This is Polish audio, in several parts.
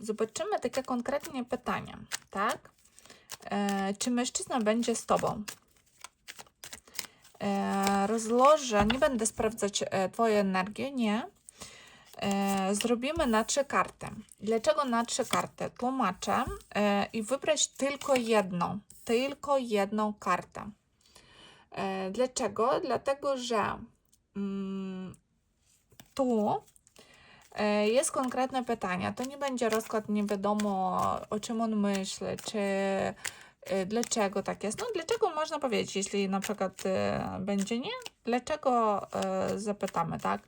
zobaczymy takie konkretnie pytania, tak? E, czy mężczyzna będzie z tobą? E, rozłożę, nie będę sprawdzać e, Twojej energii, nie. E, zrobimy na trzy karty. Dlaczego na trzy karty? Tłumaczę e, i wybrać tylko jedną, tylko jedną kartę. E, dlaczego? Dlatego, że mm, tu jest konkretne pytanie. To nie będzie rozkład nie wiadomo o czym on myśli, czy e, dlaczego tak jest. No dlaczego można powiedzieć, jeśli na przykład e, będzie nie, dlaczego e, zapytamy, tak?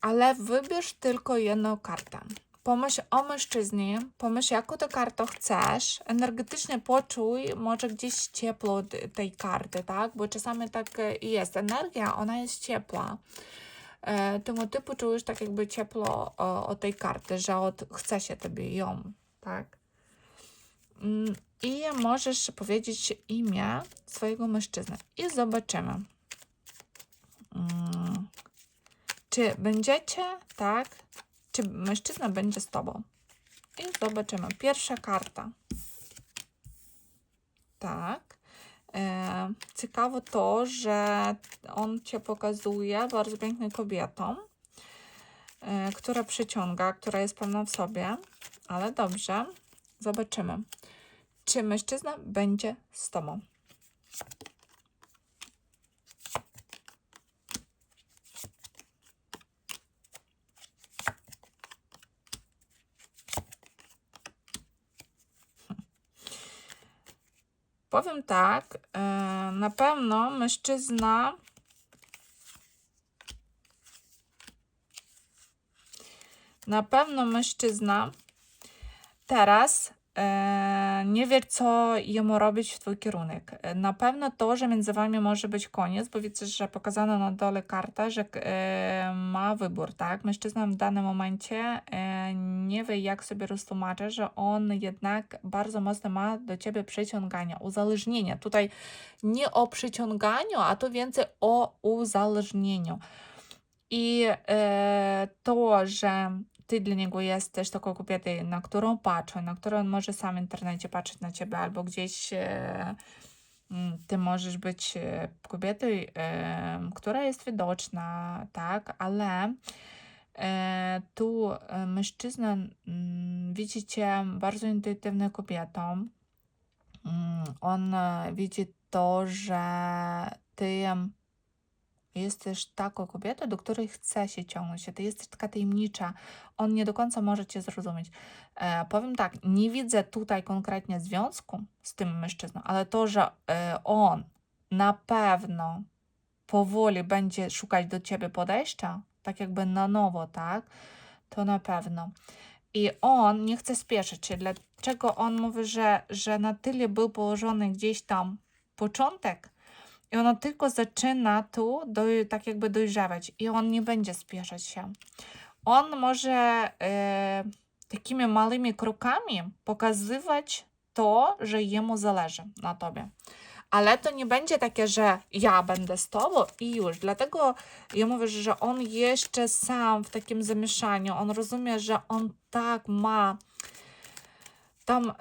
Ale wybierz tylko jedną kartę. Pomyśl o mężczyźnie, pomyśl jaką tę kartę chcesz, energetycznie poczuj może gdzieś ciepło tej karty, tak? Bo czasami tak e, jest. Energia, ona jest ciepła. Ty poczujesz tak jakby ciepło o, tej karty, że od, chce się tobie ją, tak? Mm, I możesz powiedzieć imię swojego mężczyzny i zobaczymy. Mm, Czy będziecie, tak? Czy mężczyzna będzie z tobą? I zobaczymy. Pierwsza karta. Tak. E, ciekawe to, że on cię pokazuje bardzo piękną kobietą, e, która przyciąga, która jest pewna w sobie, ale dobrze. Zobaczymy. Czy mężczyzna będzie z tobą? Powiem tak, e, na pewno mężczyzna na pewno mężczyzna teraz nie wie, co jemu robić w twój kierunek. E, Na pewno to, że między wami może być koniec, bo widzę, że pokazano na dole karta, że e, ma wybór, tak? Mężczyzna w danym momencie e, nie wie, jak sobie roztłumaczyć, że on jednak bardzo mocno ma do ciebie przyciąganie, uzależnienie. Tutaj nie o przyciąganiu, a tu więcej o uzależnieniu. I e, to, że ty dla niego jesteś taką kobietą, na którą patrzy, na którą on może sam w internecie patrzeć na ciebie, albo gdzieś e, mm, ty możesz być e, kobietą, e, która jest widoczna, tak, ale e, tu e, mężczyzna mm, widzi cię bardzo intuitywną kobietą. Mm, On e, widzi to, że ty jesteś taką kobietą, do której chce się ciągnąć. Ty jesteś taka tajemnicza. On nie do końca może cię zrozumieć. E, powiem tak, nie widzę tutaj konkretnie związku z tym mężczyzną, ale to, że e, on na pewno powoli będzie szukać do ciebie podejścia, tak jakby na nowo, tak? To na pewno. I on nie chce spieszyć się. Dlaczego on mówi, że, że na tyle był położony gdzieś tam początek, i ono tylko zaczyna tu do, tak jakby dojrzewać i on nie będzie spieszać się. On może e, takimi małymi krokami pokazywać to, że jemu zależy na tobie. Ale to nie będzie takie, że ja będę z tobą i już. Dlatego ja mówię, że on jeszcze sam w takim zamieszaniu, on rozumie, że on tak ma tam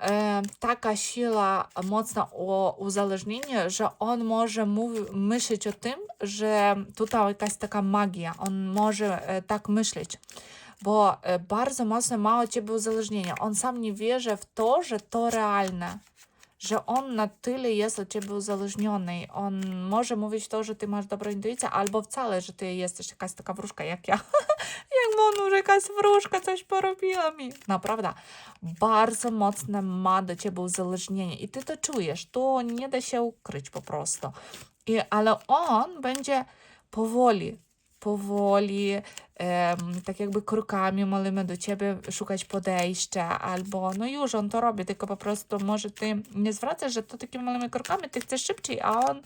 taka siła mocna o uzależnieniu, że on może myśleć o tym, że tutaj jakaś taka magia, on może tak myśleć, bo bardzo mocno ma od ciebie uzależnienia. On sam nie wierzy w to, że to realne, że on na tyle jest od ciebie uzależniony. On może mówić to, że ty masz dobrą intuicję, albo wcale, że ty jesteś jakaś taka wróżka jak ja. jak on, że jakaś wróżka coś porobiła mi. Naprawdę, bardzo mocne ma do ciebie uzależnienie i ty to czujesz. To nie da się ukryć po prostu. I, ale on będzie powoli, powoli, tak jakby krokami małymi do ciebie szukać podejścia, albo no już on to robi, tylko po prostu może ty nie zwracasz, że to takimi małymi krokami ty chcesz szybciej, a on,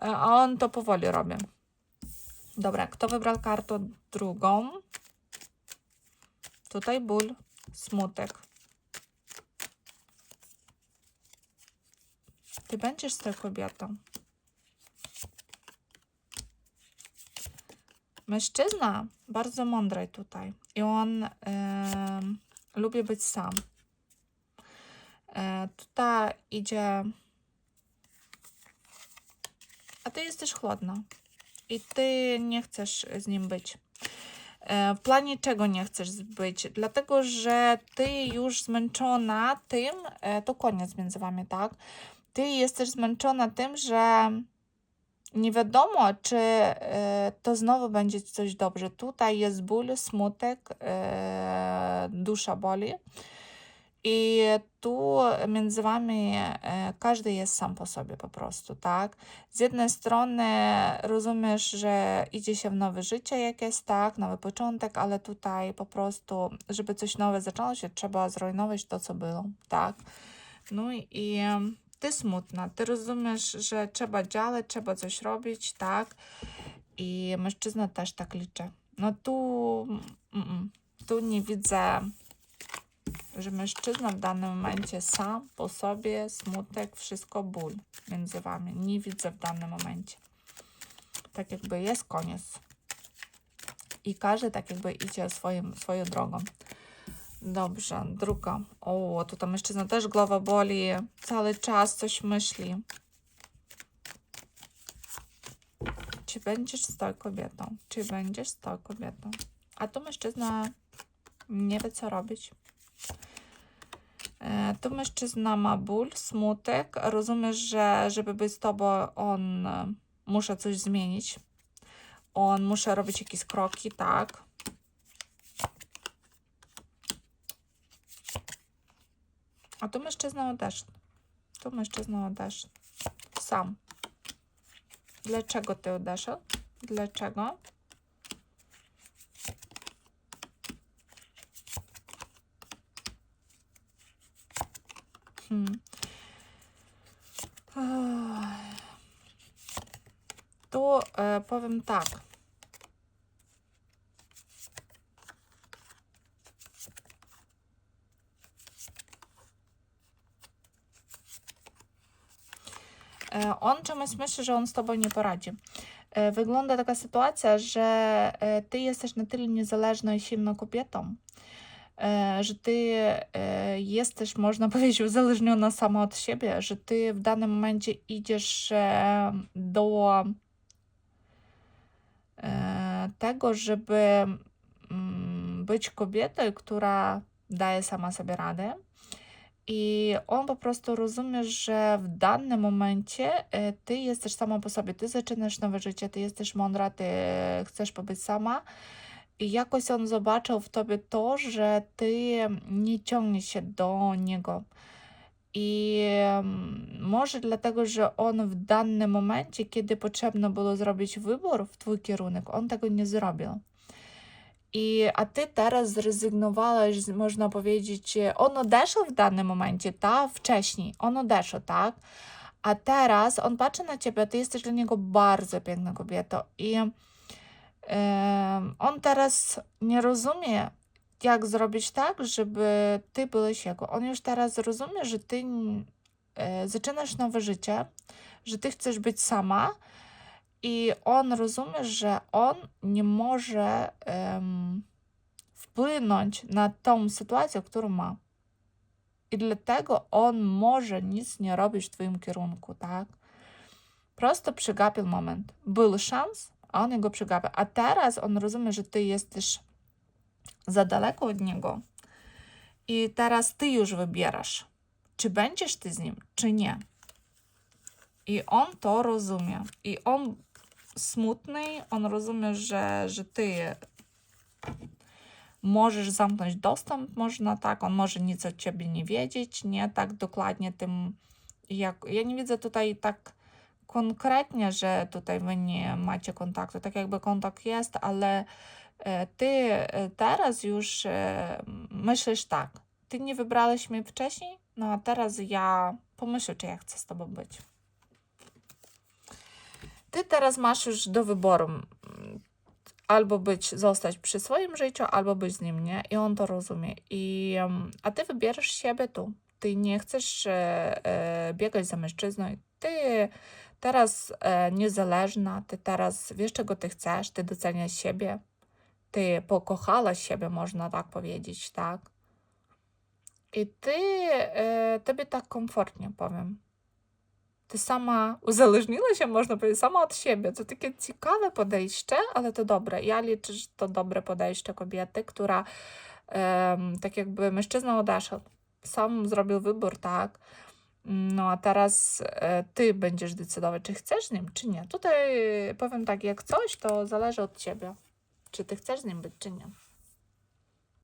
a on to powoli robi. Dobra, kto wybrał kartę drugą? Tutaj ból, smutek. Ty będziesz z tą kobietą. Mężczyzna bardzo mądry tutaj i on lubi być sam. E, tutaj idzie. A ty jesteś chłodna. I ty nie chcesz z nim być. E, W planie czego nie chcesz być? Dlatego, że ty już zmęczona tym, e, to koniec między wami, tak? Ty jesteś zmęczona tym, że nie wiadomo, czy e, to znowu będzie coś dobrze. Tutaj jest ból, smutek, e, dusza boli. I tu między wami e, każdy jest sam po sobie po prostu, tak? Z jednej strony rozumiesz, że idzie się w nowe życie jakieś, tak, nowy początek, ale tutaj po prostu, żeby coś nowe zaczęło się, trzeba zrujnować to, co było, tak? No i ty smutna, ty rozumiesz, że trzeba działać, trzeba coś robić, tak? I mężczyzna też tak liczy. No tu, mm, mm, tu nie widzę że mężczyzna w danym momencie sam po sobie, smutek, wszystko ból między wami. Nie widzę w danym momencie. Tak jakby jest koniec. I każdy tak jakby idzie swoim, swoją drogą. Dobrze, druga. O, tutaj mężczyzna też głowa boli. Cały czas coś myśli. Czy będziesz z tą kobietą? Czy będziesz z tą kobietą? A tu mężczyzna nie wie, co robić. E, Tu mężczyzna ma ból, smutek. Rozumiesz, że żeby być z tobą, on e, muszę coś zmienić. On muszę robić jakieś kroki, tak. A tu mężczyzna odeszedł. Tu mężczyzna odeszedł. Sam. Dlaczego ty odeszedł? Dlaczego? Hmm. To e, powiem tak. On czemuś myśli, że on z tobą nie poradzi. E, Wygląda taka sytuacja, że e, ty jesteś na tyle niezależną i silną kobietą, e, że ty e, jesteś, można powiedzieć, uzależniona sama od siebie, że ty w danym momencie idziesz e, do e, tego, żeby mm, być kobietą, która daje sama sobie radę. I on po prostu rozumie, że w danym momencie e, ty jesteś sama po sobie, ty zaczynasz nowe życie, ty jesteś mądra, ty chcesz pobyć sama. I jakoś on zobaczył w tobie to, że ty nie ciągniesz się do niego. I em, może dlatego, że on w danym momencie, kiedy potrzebno było zrobić wybór w twój kierunek, on tego nie zrobił. I, a ty teraz zrezygnowałeś, z- można powiedzieć, on odeszł w danym momencie, tak? Wcześniej, on odeszł, tak? A teraz on patrzy na ciebie, ty jesteś dla niego bardzo piękną kobietą i em, on teraz nie rozumie, jak zrobić tak, żeby ty byłeś jego. On już teraz rozumie, że ty e, zaczynasz nowe życie, że ty chcesz być sama i on rozumie, że on nie może em, wpłynąć na tą sytuację, którą ma. I dlatego on może nic nie robić w twoim kierunku, tak? Prosto przegapił moment. Był szans, a on go przegapił. A teraz on rozumie, że ty jesteś za daleko od niego. I teraz ty już wybierasz, czy będziesz ty z nim, czy nie. I on to rozumie. I on smutny, on rozumie, że, że ty możesz zamknąć dostęp, można tak, on może nic od ciebie nie wiedzieć, nie? Tak dokładnie tym, jak, ja nie widzę tutaj tak konkretnie, że tutaj wy nie macie kontaktu, tak jakby kontakt jest, ale e, ty e, teraz już e, myślisz tak, ty nie wybrałeś mnie wcześniej, no a teraz ja pomyślę, czy ja chcę z tobą być. Ty teraz masz już do wyboru mm, albo być, zostać przy swoim życiu, albo być z nim, nie? I on to rozumie. I, a ty wybierasz siebie tu. Ty nie chcesz e, e, biegać za mężczyzną. Ty teraz e, niezależna, ty teraz wiesz, czego ty chcesz, ty doceniasz siebie. Ty pokochałaś siebie, można tak powiedzieć, tak? I ty, e, tobie tak komfortnie powiem. Sama uzależniła się, można powiedzieć, sama od siebie. To takie ciekawe podejście, ale to dobre. Ja liczę, że to dobre podejście kobiety, która tak jakby mężczyzna odeszedł. Sam zrobił wybór, tak. No a teraz ty będziesz decydować, czy chcesz nim, czy nie. Tutaj powiem tak, jak coś, to zależy od ciebie. Czy ty chcesz nim być, czy nie.